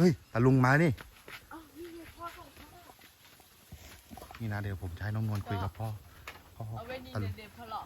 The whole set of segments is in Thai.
เฮ้ยตาลุงมานี่อ้าวนี่ไงพ่อของพ่อนี่นะเดี๋ยวผมจะให้น้องนวลคุยกับพ่อพ่อเอาไว้นี่ตาลุงเด็ดๆพ่อหรอ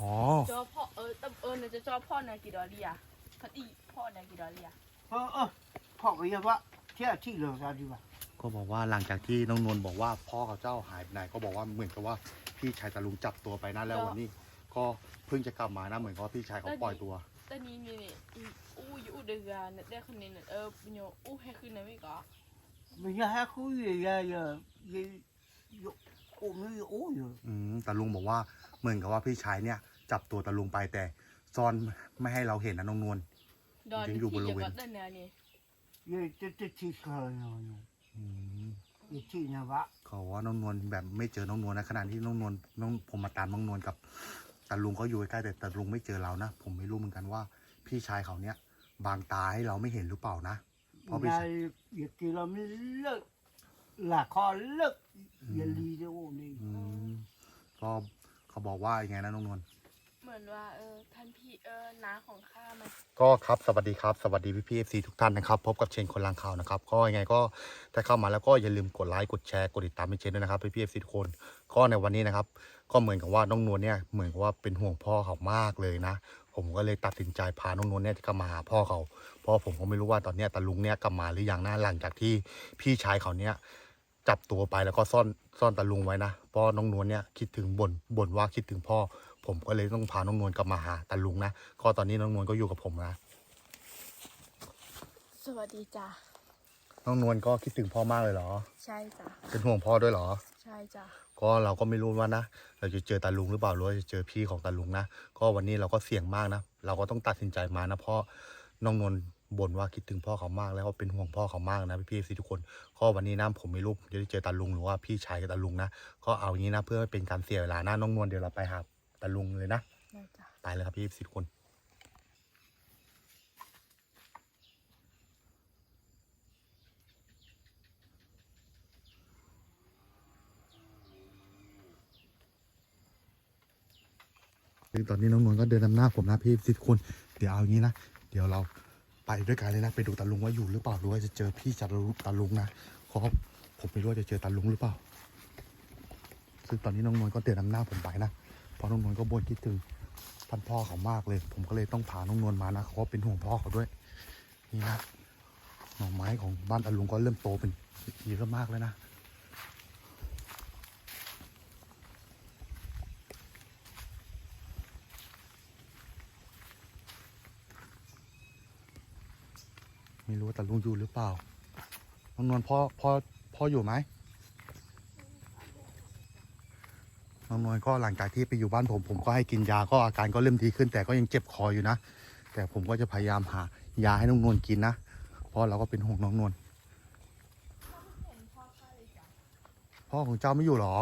อ๋อจอพ่อเออตำเออเนี่ยจะจอพ่อนากี่ดอลเลียพัดอีพ่อนากี่ดอลเลียเออเออพ่อก็ยังว่าเที่ยที่เหลือซะดีกว่าก็บอกว่าหลังจากที่น้องนวลบอกว่าพ่อเขาเจ้าหายไปไหนก็บอกว่าเหมือนกับว่าพี่ชายตาลุงจับตัวไปนะแล้ววันนี้ ก็เพิ่งจะกลับมานะเหมือนกับว่าพี่ชายเขาปล่อยตัว ต่นี่นี่นี่อีอู้อยู่เดือนเนี่ยได้คนนี้เนี่ยเออเป็นโยอู้ให้คืนนะไม่ก็ mình nhà hát khu gì ya ya ya ôm nó ố rồi อืมตาลุงบอกว่าเหมือนกับว่าพี่ชายเนี่ย จับตัวตาลุงไปแต่ซ่อนไม่ให้เราเห็นนะน้องนวล ดอนยังอยู่บริเวณที่จะก็ได้เนี่ยนี่ ya cái cái chi khờ rồi อืม ya chi nhà vợ เขาว่าน้องนวลแบบไม่เจอน้องนวลนะขณะที่น้องนวลน้องผมมาตามน้องนวลกับ ตาลุงเขาอยู่ใกล้ๆแต่ตาลุงไม่เจอเรานะ ผมไม่รู้เหมือนกันว่า พี่ชายเขาเนี่ย บางตาให้เราไม่เห็นหรือเปล่านะ Có bị nhà sao? ya kia là mới lực là kho lực ya ly cái ôm đi อืมก็เขาบอกว่ายังไงนะน้องนวลเห มือนว่าเออท่านพี่เออน้าของข้ามันก็ครับสวัสดีครับสวัสดีพี่พีเอฟซีทุกท่านนะครับพบกับเชนคนลังข่าวนะครับก็ยังไงก็ถ้าเข้ามาแล้วก็อย่าลืมกดไลค์กดแชร์กดติดตามเป็นเชนด้วยนะครับพี่พีเอฟซีทุกคนก็ในวันนี้นะครับ ก็เหมือนกับว่าน้องนวลเนี่ยเหมือนกับว่าเป็นห่วงพ่อเขามากเลยนะ ผมก็เลยตัดสินใจพาน้องนวลเนี่ยกลับมาหาพ่อเขาเพราะผมก็ไม่รู้ว่าตอนเนี้ยตาลุงเนี่ยกลับมาหรือยังนะหลังจากที่พี่ชายเขาเนี่ยจับตัวไปแล้วก็ซ่อนซ่อนตาลุงไว้นะเพราะน้องนวลเนี่ยคิดถึงบ่นบ่นว่าคิดถึงพ่อ ผมก็เลยต้องพาน้องนวลกลับมาหาตาลุงนะก็ตอนนี้น้องนวลก็อยู่กับผมนะสวัสดีจ้ะน้องนวลก็คิดถึงพ่อมากเลยเหรอ ใช่จ้ะเป็นห่วงพ่อด้วยเหรอ ใช่จ้ะก็เราก็ไม่รู้ว่านะเราจะเจอตาลุงหรือเปล่าหรือว่าจะเจอพี่ของตาลุงนะก็วันนี้เราก็เสี่ยงมากนะเราก็ต้องตัดสินใจมานะเพราะน้องนวลบ่นว่าคิดถึงพ่อเขามาก แล้วก็เป็นห่วงพ่อเขามากนะพี่พี่ๆทุกคนก็วันนี้นะผมไม่รู้ผมจะได้เจอตาลุงหรือว่าพี่ชายกับตาลุงนะก็เอาอย่างนี้นะเพื่อไม่เป็นการเสียเวลานะน้องนวลเดี๋ยวเราไปหา ตาลุงเลยนะได้จ้ะไปเลยครับพี่พี่ๆทุกคน ซึ่งตอนนี้น้องนวลก็เดินนำหน้าผมนะพี่สิทุกคน เดี๋ยวเอาอย่างนี้นะ เดี๋ยวเราไปด้วยกันเลยนะ ไปดูตาลุงว่าอยู่หรือเปล่าหรือว่าจะเจอพี่จัดตาลุงนะเพราะผมไม่รู้ว่าจะเจอตาลุงหรือเปล่า ซึ่งตอนนี้น้องนวลก็เดินนำหน้าผมไปนะเพ ราะน้องนวลก็บ่นคิดถึงท่านพ่อเขามากเลย ผมก็เลยต้องพาน้องนวลมานะเขาก็เป็นห่วงพ่อเขาด้วย นี่นะหน่อไม้ของบ้านตาลุงก็เริ่มโตเป็นเยอะมากแล้วนะไม่รู้ว่าตาลุงอยู่หรือเปล่าน้องนวลพ่อพ่อพ่ออยู่ไหม น้องนวลก็หลังจากที่ไปอยู่บ้านผม ผมก็ให้กินยาก็อาการก็เริ่มดีขึ้น แต่ก็ยังเจ็บคออยู่นะ แต่ผมก็จะพยายามหายาให้น้องนวลกินนะเพราะเราก็เป็นห่วงน้องนวลพ่อของเจ้าไม่อยู่หรอ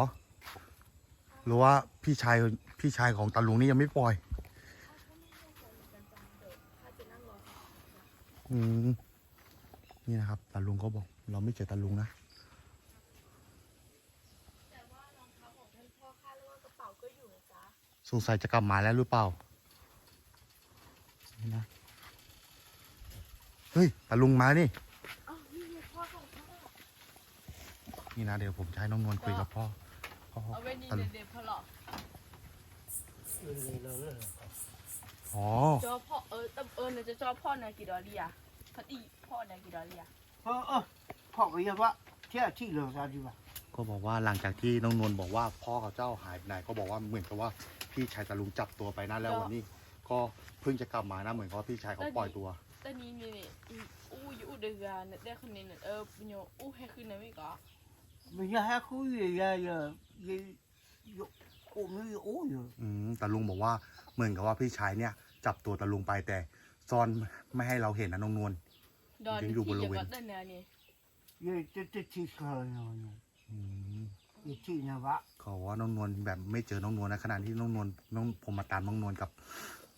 หรือว่าพี่ชายพี่ชายของตาลุงนี่ยังไม่ปล่อยอืมนี่นะครับตาลุงก็บอก เราไม่เจอตาลุงนะ แต่ว่ารองเท้าของท่านพ่อข้าแล้วก็กระเป๋าก็อยู่นะจ๊ะ สงสัยจะกลับมาแล้วหรือเปล่านี่นะเฮ้ยตาลุงมานี่อ้าวนี่ไงพ่อของพ่อนี่นะเดี๋ยวผมจะให้น้องนวลคุยกับพ่อพ่อเอาไว้นี่ตาลุงเด็ดๆพ่อหรออ๋อจอพ่อเออตำเออเนี่ยจะจอพ่อนากี่ดอลเลียพัดอีพ่อนากี่ดอลเลียเออเออพ่อก็ยังว่าเที่ยที่เหลือซะดีกว่าก็บอกว่าหลังจากที่น้องนวลบอกว่าพ่อเขาเจ้าหายไปไหนก็บอกว่าเหมือนกับว่า พี่ชายตาลุงจับตัวไปนะแล้ววันนี้ ก็เพิ่งจะกลับมานะเหมือนกับว่าพี่ชายเขาปล่อยตัวแต่นี่นี่นี่อีอู้อยู่เดือนเนี่ยได้คนนี้เนี่ยเออเป็นโยอู้ให้คืนนะไม่ก็ mình nhà hát khu gì ya ya ya ôm nó ố rồi อืมตาลุงบอกว่าเหมือนกับว่าพี่ชายเนี่ย จับตัวตาลุงไปแต่ซ่อนไม่ให้เราเห็นนะน้องนวลดอนยังอยู่ที่บริจะเวณก็ได้เนี่ยนี่ ya cái cái chi khờ rồi อืม ya chi nhà vợ เขาว่าน้องนวลแบบไม่เจอน้องนวลนะขณะที่น้องนวลน้องผมมาตามน้องนวลกับ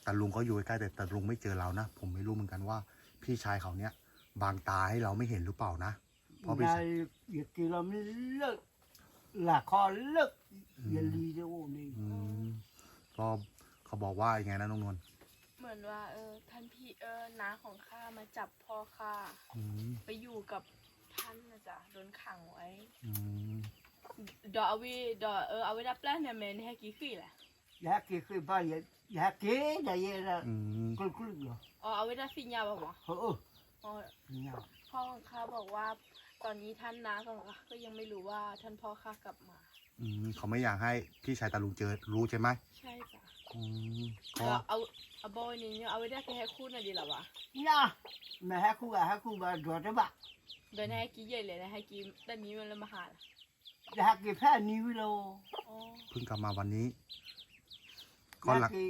ตาลุงก็อยู่ใกล้ๆแต่ตาลุงไม่เจอเรานะผมไม่รู้เหมือนกันว่า พี่ชายเขาเนี่ยบางตาให้เราไม่เห็นหรือเปล่านะ Có bị sao? nhà ya kia là mới lực là kho lực ya ly cái ôm đi อืมก็เขาบอกว่ายังไงนะน้องนวลเหมือนว่าเออท่านพี่เออของข้ามาจับพ่อข้าอืมไปอยู่กับท่านนะจ๊ะโดนขังไว้ อืม ดอกเอาไว้ดอกเออเอาไว้ดับแปลงเนี่ยแม่นี่ให้กี่ขี้แหละอยากกินคือบ้านอยากอยากกินได้ยังไงอืมกลุ้กลุ้เหรออ๋อเอาไว้ดับสิญญาบ่หมอเอออ๋อเนี่ยพ่อของข้าบอกว่า ตอนนี้ท่านน้าของข้าก็ยังไม่รู้ว่าท่านพ่อข้ากลับมา อืมเขาไม่อยากให้พี่ชายตาลุงเจอรู้ใช่ไหมใช่จ้ะอืมก็ก็เอาเอาบอยนี่เนี่ยเอาไว้ได้แค่ให้คู่น่ะดีหรอวะเนี่ยแม่ให้คู่กับให้คู่กับดอดบ้าเดินให้กี่ใหญ่เลยนะให้กี่ด้านนี้มันเลยมาหาล่ะ อยากกินแพ้นิ้วโลอ๋อเพิ่งกลับมาวันนี้อก็ยาหลักกกิน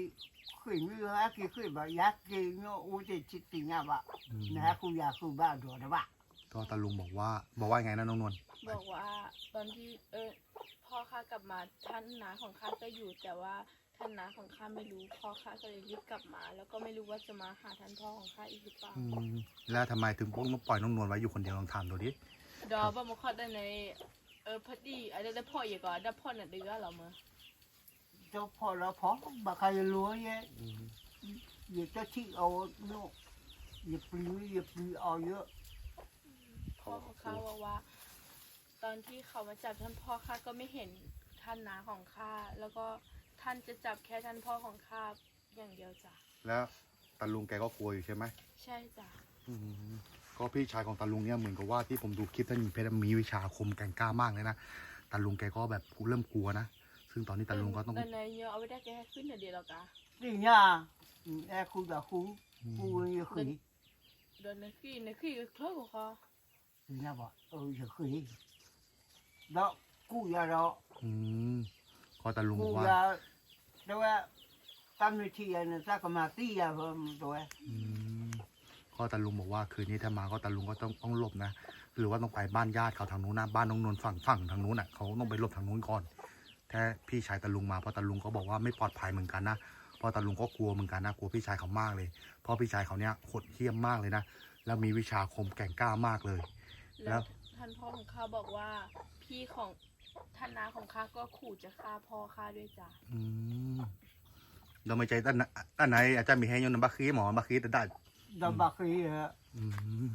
ขึ้นมืออยากกินขึ้นบ้าอยากกินเนาะอู้จะจิตติงอะบ้าอืมแม่ให้คู่อยากคู่บ้าดอดบ้าก็ตาลุงบอกว่า บอกว่าไงนะน้องนวลบอกว่าตอนที่เออพ่อข้ากลับมาท่านน้าของข้าก็อยู่ แต่ว่าท่านน้าของข้าไม่รู้พ่อข้าก็เลยรีบกลับมา แล้วก็ไม่รู้ว่าจะมาหาท่านพ่อของข้าอีกหรือเปล่าอืมแล้วทำไมถึงพวกต้องปล่อยน้องนวลไว้อยู่คนเดียวลองถามดูดิดอบ่มาขอได้ใน เออพอดีอะไรได้พ่ออย่าก่อนได้พ่อน่ะเดือเหรอมื้อเจ้าพ่อเราพอบ้าใครรู้เนี่ยอยากจะที่เอาเนาะอย่าปลื้อย่าปลื้เอาเยอะพ่อของข้าว่าว่า ตอนที่เขามาจับท่านพ่อข้าก็ไม่เห็นท่านน้าของข้าแล้วก็ท่านจะจับแค่ท่านพ่อของข้าอย่างเดียวจ้ะแล้วตาลุงแกก็กลัวอยู่ใช่ไหมใช่จ้ะอืม ก็พี่ชายของตาลุงเนี่ยเหมือนกับว่าที่ผมดูคลิปท่านมีเพชรมีวิชาอาคมแกร่งกล้ามากเลยนะตาลุงแกก็แบบเริ่มกลัวนะซึ่งตอนนี้ตาลุงก็ต้องแต่ในเยอะเอาไว้ได้แค่ขึ้นเดี๋ยวเรากะ นี่เนี่ยแอร์คู่กับคู่คู่ยังขึ้นเดินในขี้ในขี้ก็เคลื่อนกับเขานี่นะบ่เออยังขึ้นแล้วคู่ยาเราอืมก็ตาลุงบคู่อกว่ายาแต่ว่าตั้งที่เนี่ยสักมาตียาเพิ่มตัวอืม ก็ตาลุงบอกว่าคืนนี้ถ้ามาก็ตาลุงก็ต้องต้องหลบนะหรือว่าต้องไปบ้านญาติเขาทางนู้นนะบ้านน้องนวลฝั่งฝั่งทางนู้นอะเขาต้องไปหลบทางนู้นก่อนถ้าพี่ชายตาลุงมาเพราะตาลุงก็บอกว่าไม่ปลอดภัยเหมือนกันนะเพราะตาลุงก็กลัวเหมือนกันนะกลัวพี่ชายเขามากเลยเพราะพี่ชายเขาเนี่ยโหดเหี้ยมมากเลยนะแล้วมีวิชาอาคมแกร่งกล้ามากเลย แล้แล้ววท่านพ่อของข้าบอกว่าพี่ของท่านน้าของข้าก็ขู่จะฆ่าพ่อข้าด้วยจ้ะอืมเราไม่ใจด้านน่ะด้านไหนอาจารย์มีให้ยนต์บัคคีหมอบัคคีแต่ได้ ดำบักรีฮะอืม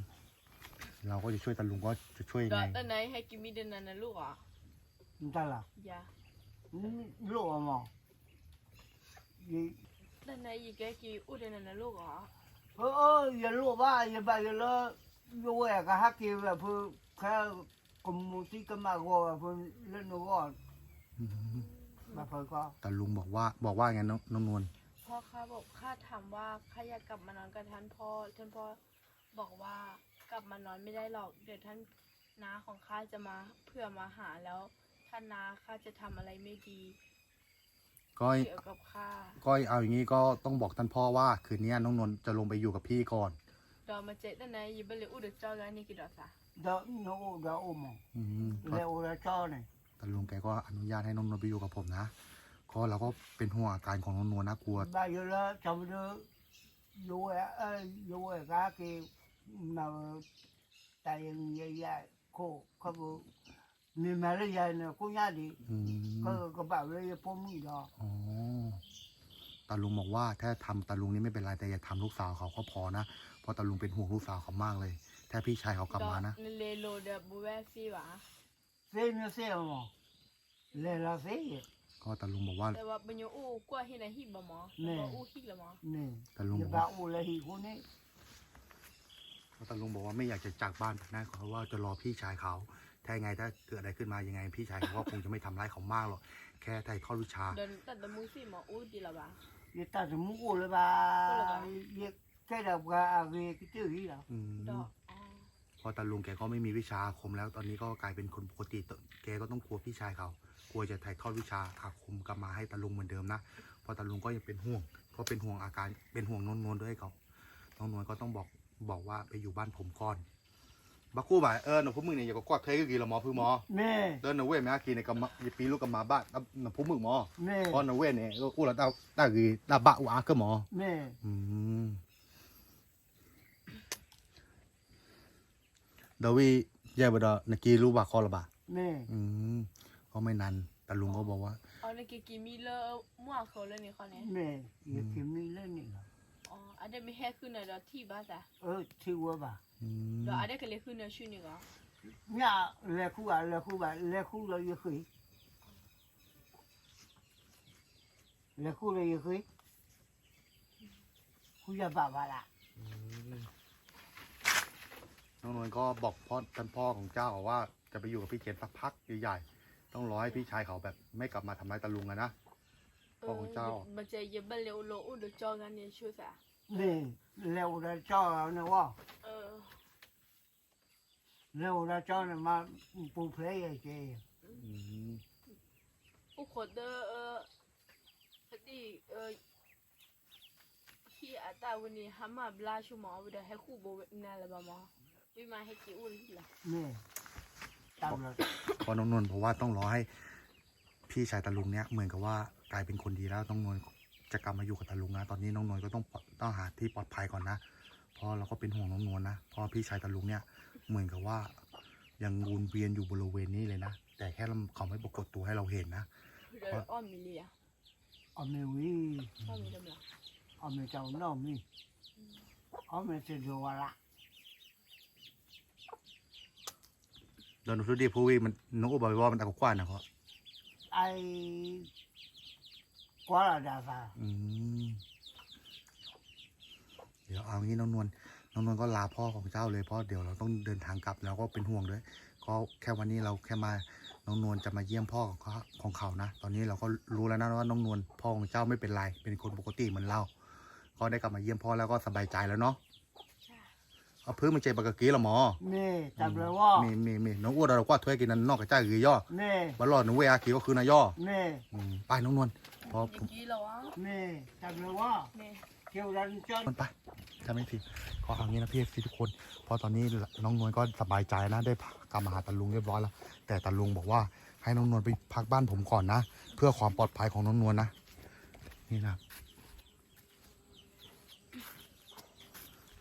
เราก็จะช่วยตาลุงก็จะช่วยยังดอไงตอนไหนให้กินมีเดินนั้นนะลูกอะมันตลาดอย่าลูกอะยี่ตอนไหนอีกแกกี่อู้เดินนั้นนะลูกอะเอออย่าลูกว่าอย่าไปอย่าละยูเอ๋ก็ฮักกี้แบบเพื่อแค่กมุติก็มาก็เพื่อเล่นก็อืมมาเพื่อก็ตาลุงบอกว่าบอกว่าไงน้องน้องนวล พ่อข้าบอกข้าถามว่าข้าอยากกลับมานอนกับท่านพ่อท่านพ่อบอกว่ากลับมานอนไม่ได้หรอก เดี๋ยวท่านน้าของข้าจะมาเพื่อมาหาแล้ว ท่านน้าข้าจะทำอะไรไม่ดีก็เกี่ยวกับข้าก็เอาอย่างนี้ก็ต้องบอกท่านพ่อว่าคืนนี้น้องนวลจะลงไปอยู่กับพี่ก่อนดอกมาเจ็ดตอนไหนยิบเลยอู้เดือดเจ้าแล้วนี่กี่ดอกสะเดี๋ยวน้องเดี๋ยวอุ้มอืมก็แล้วเราชอบเนี่ยตาลุงแกก็อนุญาตให้น้องนวลไปอยู่กับผมนะ ก็เราก็เป็นห่วงอาการของน้องนวลนะกลัวบ้านอยู่แล้วจำได้ยูเอ๋เอ้ยยูเอ๋ก็คือมาแต่ยังยังยังโคเขาบอกมีมาเลยยังเนี่ยกูยาดีอืมก็ก็แบบเลยพ่อมีดอกอ๋อตาลุงบอกว่าถ้าทำตาลุงนี่ไม่เป็นไรแต่อย่าทำลูกสาวเขาก็พอนะเพราะตาลุงเป็นห่วงลูกสาวเขามากเลย ถ้าพี่ชายเขากลับมานะดอกเลโลเดบูแวซี่หวะเสียไม่เสี ยมั้งเลยละเสียก็ตาลุงบอกว่า แต่ว่าเป็นโยอู้กว่าเห็นไหนฮิบบ่หมอแน่ บ่อู้ฮิบละหมอนี่ตาลุงจะบอกบ้าว่าอุลหิคนนี้ตาลุงบอกว่าไม่อยากจะจากบ้านไปนะเพราะว่าจะรอพี่ชายเขาถ้ายังไงถ้าเกิดอะไรขึ้นมายังไง พี่ชายเขาก็คงจะไม่ทำร้ายเขามากหรอกแค่ถ่ายทอดวิชา เดินตัดตะมูสิหมออู้ดีละบ่ะยี่ตัดมุกุเลยบ้ายี่แค่ดับกับอะไรก็เจอที่แล้วอืมดอกอ๋อ เพอตาลุงแกก็ไม่มีวิชาอาคมแล้ว ตอนนี้ก็กลายเป็นคนปกติตแกก็ต้องกลัวพี่ชายเขากลัวจะถ่ายทอดวิชาอาคมกลับมาให้ตาลุงเหมือนเดิมนะเพราะตาลุงก็ยังเป็นห่วง ก็เป็นห่วงอาการเป็นห่วงนวลนวลด้วยเขาน้องนวลก็ต้องบอกบอกว่าไปอยู่บ้านผมก่อนบักกู้บ่ายเออหนูพวกมึงเนี่ยอย่าก็กอดเทก็กี่ละหมอพื้หมอแม่เดินหนูเว้ยแม่กีในกำมะยีปีลูกกำมาบ้านหนูพวกมึงหมอแม่พอหนูเว้ยเนี่ยก็กู้ละดาวดาวกี่ดาวบะหวาก็หมอแม่อืม ดวีแย่ปดอนักกีรู้บาคอละบาแม่อืมเขาไม่นานแต่ลุงก็บอกว่าเอาในกิกิมีเลอมั่วเขาเลยนี่เขานี่ยแม่นักีมีเลอนี่เหรออ๋ออันเดไม่แห่ขึ้นเลยเรที่บ้านจ้ะเออที่วัวบ่าแเราอันเดก็เลยขึ้นเลยชื่อนี่ก็เนี่ยเลี้ยคู่อะเลี้ยคู่อะเลี้ยคู่เราอยู่คือเลี้ยคู่เราอยู่คือคุยกับบ่าละ น้องนวลก็บอกพ่อท่านพ่อของเจ้าว่าจะไปอยู่กับพี่เคนสักพักใหญ่ๆต้องรอให้พี่ชายเขาแบบ ไม่กลับมาทำร้ายตาลุงอะนะ พ่อของเจ้า มันจะเย็บเร็วโลอุดจองันเนี่ยช่วยสะนี่เร็วได้เจ้าแล้นะว่าเร็วได้เจ้าเนี่ยมาปูเพลย์ไอ้เจอืมอุขดเออพอดีเออที่อาตาวันนี้หามาบลาชูหมอวิดให้คู่โบเวนาละบ้ามั้ ตามเราเพอน้องนวลเพราะว่าต้องรอให้พี่ชายตาลุงเนี้ยเหมือนกับว่ากลายเป็นคนดีแล้วน้องนวลจะกลับมาอยู่กับตาลุงนะตอนนี้น้องนวลก็ต้องปลอดต้องหาที่ปลอดภัยก่อนนะเพราะเราก็เป็นห่วงน้องนวลนะเพราะพี่ชายตาลุงเนี่ยเหมือนกับว่ายังวนเวียนอยู่บริเวณนี้เลยนะแต่แค่เขาไม่ปรากฏตัวให้เราเห็นนะเดออมมิเลียเอาไม่วิอมมิลมลาเอาไม่เจ้าน้องมีเอาไม่จะดูว่าละโดนทุดีพูวีมันนกอุบายว่ามันตะ กกว้านนะเขาไอ้กว่าละดาฟ้าอืมเดี๋ยวเอางี้น้องนวลน้องนวลก็ลาพ่อของเจ้าเลยเพราะเดี๋ยวเราต้องเดินทางกลับแล้วก็เป็นห่วงด้วย ก็แค่วันนี้เราแค่มาน้องนวลจะมาเยี่ยมพ่อของเขาของเขานะ ตอนนี้เราก็รู้แล้วนะว่าน้องนวลพ่อของเจ้าไม่เป็นไรเป็นคนปกติเหมือนเรา ก็ได้กลับมาเยี่ยมพ่อแล้วก็สบายใจแล้วเนาะจ้า เอาพื้นมันใจปากกะกีละหมอเน่จับเลยว่าเน่เน่เน่น้องอ้วนเรากว่าถ้วยกินนั่นนอกกระจ้ารือย่อเน่บัรอดน้องเวอากีก็คือนายย่อเน่ไปน้องนวลพอผมนี่จับเลยว่าเน่เกี่ยวรันจนมันไปทำไม่ทีขอเอางี้นะพี่เอฟซีทุกคนพอตอนนี้น้องนวลก็สบายใจนะได้กลับมาหาตาลุงเรียบร้อยแล้ว แต่ตาลุงบอกว่าให้น้องนวลไปพักบ้านผมก่อนนะ เพื่อความปลอดภัยของน้องนวลนะนี่นะ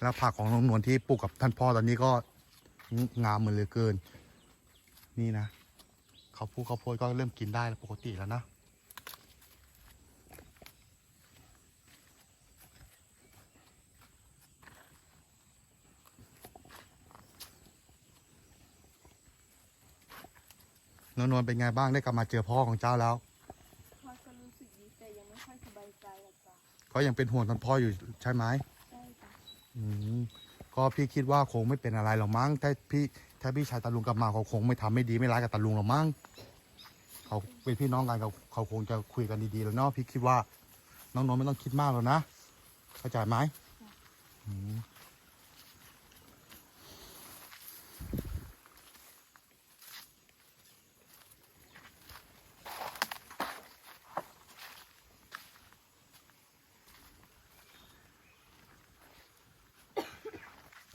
แล้วผักของน้องนวลที่ปลูกกับท่านพ่อตอนนี้ก็งามเหมือนเหลยเกิน นี่นะเขาวพูเขาวโพดก็เริ่มกินได้แล้วปกติแล้วนะน้องนวลเป็นไงบ้างได้กลับมาเจอพ่อของเจ้าแล้วพ่อก็รู้สึกดีแต่ยังไม่ค่อยสบายใจหรอกจ้ะก็ยังเป็นห่วงท่านพ่ออยู่ใช่ไหมใช่จ้ะอืม ก็พี่คิดว่าคงไม่เป็นอะไรหรอกมั้งถ้าพี่ถ้าพี่ชายตาลุงกลับมาเขาคงไม่ทำไม่ดีไม่ร้ายกับตาลุงหรอกมั้งเขาเป็นพี่น้องกันเขาเขาคงจะคุยกันดีๆแล้วเนาะพี่คิดว่าน้องๆไม่ต้องคิดมากหรอกนะเข้าใจไหมอืม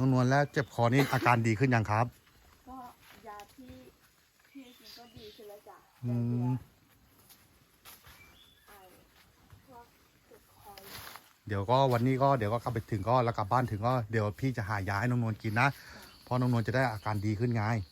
น้องนวลแล้วเจ็บคอนี่อาการดีขึ้นยังครับ ก็ยาที่พี่กินก็ดีขึ้นแล้วจ้ะอืมไอพวกเจ็บคอเดี๋ยวก็วันนี้ก็เดี๋ยวก็กลับไปถึงก็แล้วกลับบ้านถึงก็เดี๋ยวพี่จะหายาให้น้องนวลกินนะเพราะน้องนวลจะได้อาการดีขึ้นไงจ